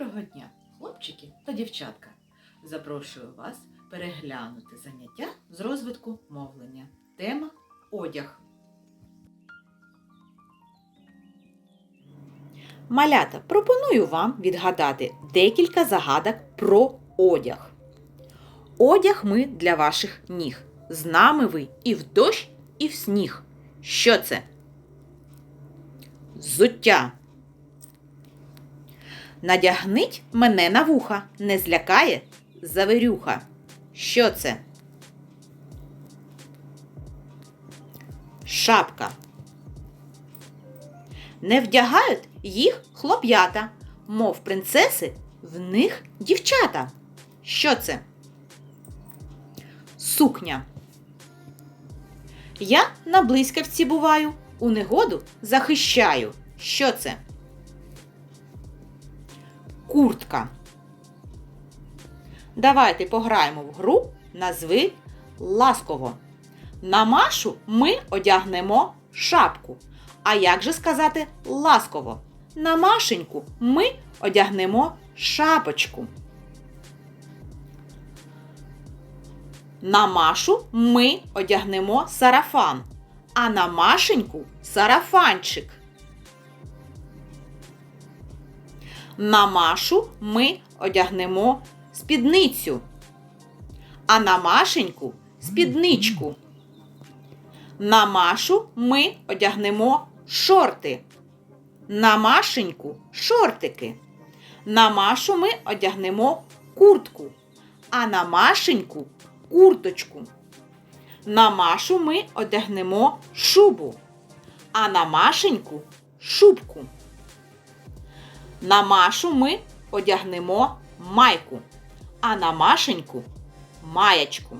Доброго дня, хлопчики та дівчатка! Запрошую вас переглянути заняття з розвитку мовлення. Тема одяг. Малята, пропоную вам відгадати декілька загадок про одяг. Одяг ми для ваших ніг. З нами ви і в дощ, і в сніг. Що це? Зуття. Надягніть мене на вуха, не злякає завирюха. Що це? Шапка. Не вдягають їх хлоп'ята, мов принцеси, в них дівчата. Що це? Сукня. Я на блискавці буваю, у негоду захищаю. Що це? Куртка. Давайте пограємо в гру назви ласково. На Машу ми одягнемо шапку. А як же сказати ласково? На Машеньку ми одягнемо шапочку. На Машу ми одягнемо сарафан, а на Машеньку сарафанчик. На Машу ми одягнемо спідницю, а на Машеньку спідничку. На Машу ми одягнемо шорти. На Машеньку шортики. На Машу ми одягнемо куртку, а на Машеньку курточку. На Машу ми одягнемо шубу, а на Машеньку шубку. На Машу ми одягнемо майку, а на Машеньку маячку.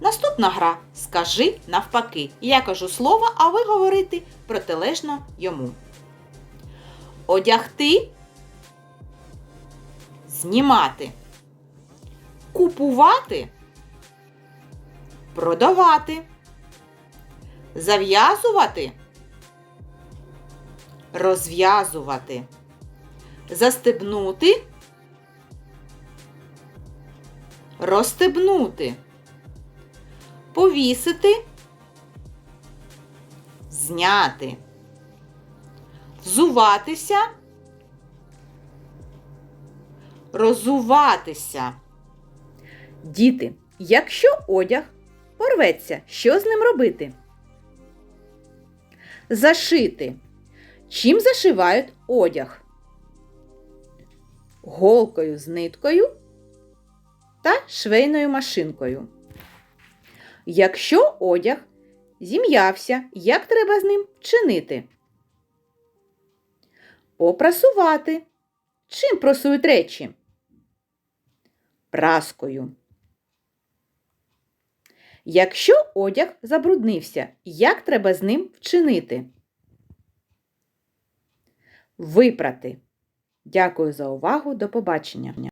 Наступна гра скажи навпаки. Я кажу слово, а ви говорите протилежно йому. Одягти, знімати, купувати, продавати, зав'язувати, розв'язувати, застебнути, розстебнути, повісити, зняти, взуватися, розуватися. Діти, якщо одяг порветься, що з ним робити? Зашити. Чим зашивають одяг? Голкою з ниткою та швейною машинкою. Якщо одяг зім'явся, як треба з ним чинити? Попрасувати. Чим прасують речі? Праскою. Якщо одяг забруднився, як треба з ним вчинити? Випрати. Дякую за увагу. До побачення.